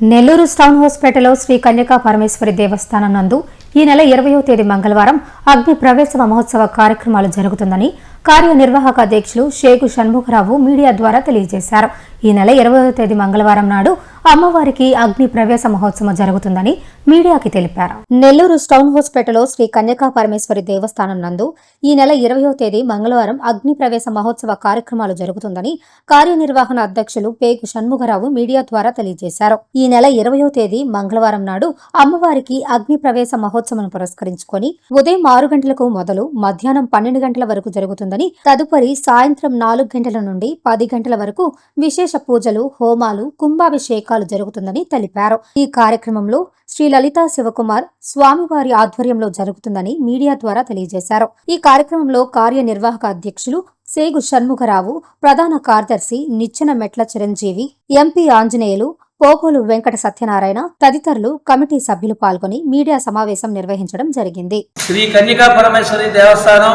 Nellore town హాస్పిటల్లో శ్రీ కన్యకా పరమేశ్వరి దేవస్థానం నందు ఈ నెల ఇరవయో తేదీ మంగళవారం అగ్ని ప్రవేశ మహోత్సవ కార్యక్రమాలు జరుగుతుందని కార్యనిర్వాహక అధ్యక్షులు షేకు షణ్ముఖరావు మీడియా ద్వారా తెలియజేశారు. ఈ నెల ఇరవయో తేదీ మంగళవారం నాడు అమ్మవారికి అగ్ని ప్రవేశ మహోత్సవం జరుగుతుందని మీడియాకి తెలిపారు. నెల్లూరు స్టౌన్ హాస్పిటల్లో శ్రీ కన్యకా పరమేశ్వరి దేవస్థానం నందు ఈ నెల ఇరవయో తేదీ మంగళవారం అగ్ని ప్రవేశ మహోత్సవ కార్యక్రమాలు జరుగుతుందని కార్యనిర్వహణ అధ్యక్షులు పేగు షణ్ముఖరావు మీడియా ద్వారా తెలియజేశారు. ఈ నెల ఇరవయో తేదీ మంగళవారం నాడు అమ్మవారికి అగ్ని ప్రవేశ మహోత్సవం పురస్కరించుకొని ఉదయం ఆరు గంటలకు మొదలు మధ్యాహ్నం పన్నెండు గంటల వరకు జరుగుతుందని తదుపరి సాయంత్రం నాలుగు గంటల నుండి పది గంటల వరకు విశేష పూజలు హోమాలు కుంభాభిషేకాలు జరుగుతుందని తెలిపారు. ఈ కార్యక్రమంలో శ్రీ లలిత శివకుమార్ స్వామివారి ఆధ్వర్యంలో జరుగుతుందని మీడియా ద్వారా తెలియజేశారు. ఈ కార్యక్రమంలో కార్యనిర్వాహక అధ్యక్షులు సేగు షణ్ముఖరావు ప్రధాన కార్యదర్శి నిచ్చెన మెట్ల చిరంజీవి ఎంపీ ఆంజనేయులు పోగోలు వెంకట సత్యనారాయణ తదితరులు కమిటీ సభ్యులు పాల్గొని మీడియా సమావేశం నిర్వహించడం జరిగింది. శ్రీ కన్యకా పరమేశ్వరి దేవస్థానం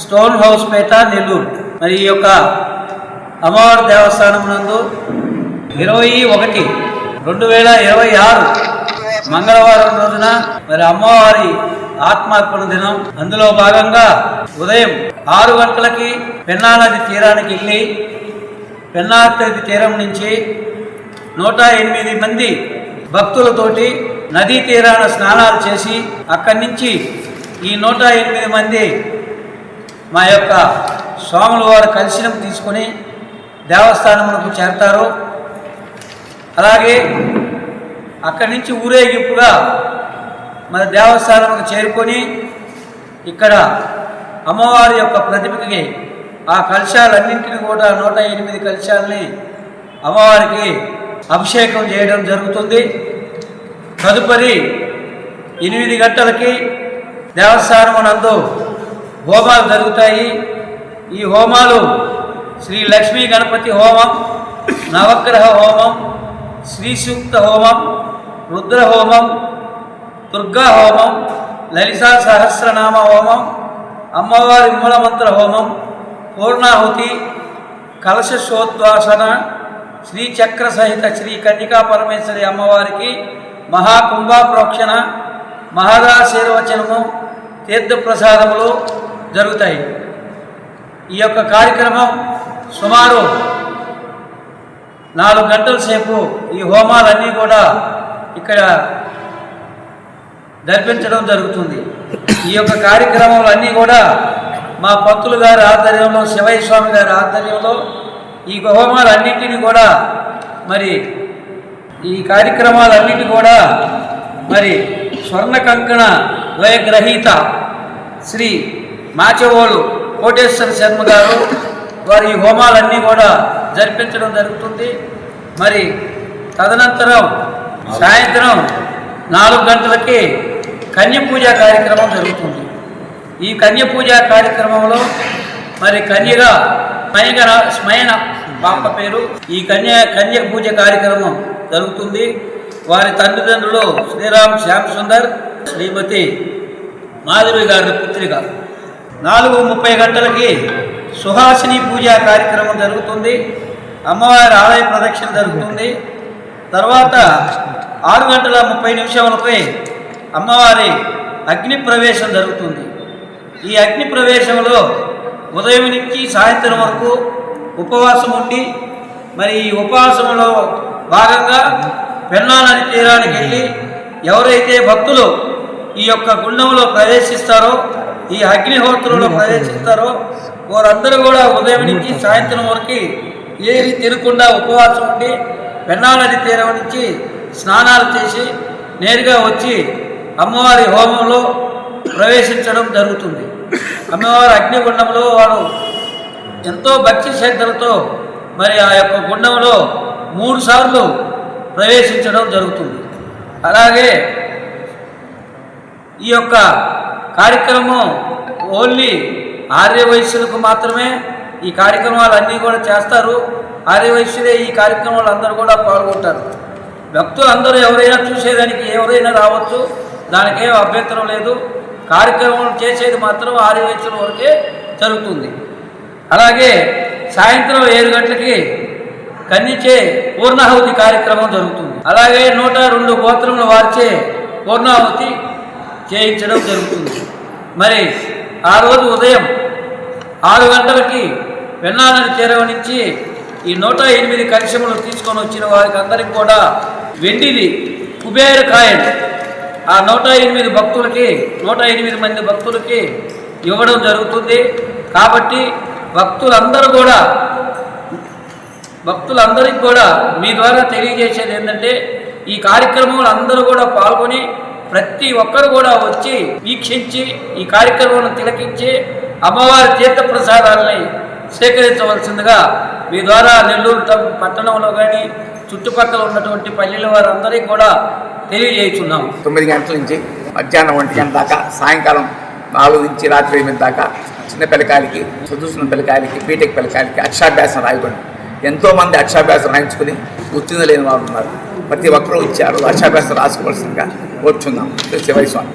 స్టోన్ హౌస్ పేట నెల్లూరు. మరి ఈ యొక్క అమ్మవారి దేవస్థానం నందు ఇరవై ఒకటి రెండు వేల ఇరవై ఆరు మంగళవారం రోజున మరి అమ్మవారి ఆత్మార్పణ దినం. అందులో భాగంగా ఉదయం ఆరు గంటలకి పెన్నా నది తీరానికి వెళ్ళి పెన్నా నది తీరం నుంచి నూట ఎనిమిది మంది భక్తులతోటి నదీ తీరాన స్నానాలు చేసి అక్కడి నుంచి ఈ నూట ఎనిమిది మంది మా యొక్క స్వాముల వారు కలిసినం తీసుకొని దేవస్థానమునకు చేరతారు అలాగే అక్కడి నుంచి ఊరేగింపుగా మన దేవస్థానముకు చేరుకొని ఇక్కడ అమ్మవారి యొక్క ప్రతిమకి ఆ కలశాలన్నింటిని కూడా నూట ఎనిమిది కలశాలని అమ్మవారికి అభిషేకం చేయడం జరుగుతుంది. తదుపరి ఎనిమిది గంటలకి దేవస్థానం నందు హోమాలు జరుగుతాయి. ఈ హోమాలు శ్రీ లక్ష్మీ గణపతి హోమం నవగ్రహ హోమం శ్రీసూక్త హోమం రుద్ర హోమం దుర్గా హోమం లలితా సహస్రనామ హోమం అమ్మవారి మూలమంత్ర హోమం పూర్ణాహుతి కలశశోద్వాసన శ్రీచక్ర సహిత శ్రీ కన్యకా పరమేశ్వరి అమ్మవారికి మహాకుంభాప్రోక్షణ మహాదాశీర్వచనము తీర్థప్రసాదములు జరుగుతాయి. ఈ యొక్క కార్యక్రమం సుమారు నాలుగు గంటల సేపు ఈ హోమాలన్నీ కూడా ఇక్కడ జరిపించడం జరుగుతుంది. ఈ యొక్క కార్యక్రమాలు అన్నీ కూడా మా పంతులు గారి ఆధ్వర్యంలో శివయ్య స్వామి గారి ఆధ్వర్యంలో ఈ హోమాలన్నింటినీ కూడా మరి ఈ కార్యక్రమాలన్నిటి కూడా మరి స్వర్ణ కంకణ ద్వయగ్రహీత శ్రీ మాచవోలు కోటేశ్వర శర్మ గారు వారి ఈ హోమాలన్నీ కూడా జరిపించడం జరుగుతుంది. మరి తదనంతరం సాయంత్రం నాలుగు గంటలకి కన్య పూజ కార్యక్రమం జరుగుతుంది. ఈ కన్య పూజ కార్యక్రమంలో మరి కన్యగా స్మయన స్మయన బాప పేరు ఈ కన్య కన్య పూజ కార్యక్రమం జరుగుతుంది. వారి తల్లిదండ్రులు శ్రీరామ్ శ్యామ్ సుందర్ శ్రీమతి మాధురి గారి పుత్రిక. నాలుగు ముప్పై గంటలకి సుహాసిని పూజ కార్యక్రమం జరుగుతుంది. అమ్మవారి ఆలయ ప్రదక్షిణ జరుగుతుంది. తర్వాత ఆరు గంటల ముప్పై నిమిషములపై అమ్మవారి అగ్ని ప్రవేశం జరుగుతుంది. ఈ అగ్ని ప్రవేశంలో ఉదయం నుంచి సాయంత్రం వరకు ఉపవాసం ఉండి మరి ఈ ఉపవాసంలో భాగంగా పెన్నా నది తీరానికి వెళ్ళి ఎవరైతే భక్తులు ఈ యొక్క గుండంలో ప్రవేశిస్తారో ఈ అగ్నిహోత్రంలో ప్రవేశిస్తారో వారందరూ కూడా ఉదయం నుంచి సాయంత్రం వరకు ఏది తినకుండా ఉపవాసం ఉండి పెన్నాలది తీరం నుంచి స్నానాలు చేసి నేరుగా వచ్చి అమ్మవారి హోమంలో ప్రవేశించడం జరుగుతుంది. అమ్మవారి అగ్నిగుండంలో వారు ఎంతో భక్తి శ్రద్ధలతో మరి ఆ యొక్క గుండంలో మూడు సార్లు ప్రవేశించడం జరుగుతుంది. అలాగే ఈ యొక్క కార్యక్రమం ఓన్లీ ఆర్య వైశ్యులకు మాత్రమే ఈ కార్యక్రమాలు అన్నీ కూడా చేస్తారు. ఆర్య వయస్సులే ఈ కార్యక్రమాలు అందరూ కూడా పాల్గొంటారు. భక్తులు అందరూ ఎవరైనా చూసేదానికి ఎవరైనా రావచ్చు దానికేం అభ్యంతరం లేదు. కార్యక్రమం చేసేది మాత్రం ఆరు వరకే జరుగుతుంది. అలాగే సాయంత్రం ఏడు గంటలకి కన్నిచే పూర్ణాహుతి కార్యక్రమం జరుగుతుంది. అలాగే నూట రెండు గోత్రముల వారిచే పూర్ణాహుతి చేయించడం జరుగుతుంది. మరి ఆ రోజు ఉదయం ఆరు గంటలకి వెన్నాలను చేరవనించి ఈ నూట ఎనిమిది కలశములు తీసుకొని వచ్చిన వారికి అందరికి కూడా వెండిది కుబేర కాయన్ ఆ నూట ఎనిమిది భక్తులకి నూట ఎనిమిది మంది భక్తులకి ఇవ్వడం జరుగుతుంది. కాబట్టి భక్తులందరూ కూడా భక్తులందరికీ కూడా మీ ద్వారా తెలియజేసేది ఏంటంటే ఈ కార్యక్రమంలో అందరూ కూడా పాల్గొని ప్రతి ఒక్కరు కూడా వచ్చి వీక్షించి ఈ కార్యక్రమాన్ని తిలకించి అమ్మవారి తీర్థప్రసాదాలని సేకరించవలసిందిగా మీ ద్వారా నెల్లూరు పట్టణంలో కానీ చుట్టుపక్కల ఉన్నటువంటి పల్లెల వారందరికీ కూడా తెలియజేస్తున్నాం తొమ్మిది గంటల నుంచి మధ్యాహ్నం ఒంటి గంట దాకా సాయంకాలం నాలుగు నుంచి రాత్రి ఎనిమిది దాకా చిన్న పిల్లకాయలకి చదువుతున్న పిల్లకాయలకి బీటెక్ పిల్లకాయలకి అక్షరాభ్యాసం రాయబడి ఎంతోమంది అక్షరాభ్యాసం రాయించుకుని ఉత్తీర్ణ లేని వారు ఉన్నారు. ప్రతి ఒక్కరూ ఇచ్చారు అక్షరాభ్యాసం రాసుకోవాల్సిందిగా కోరుచున్నాం శివస్వామి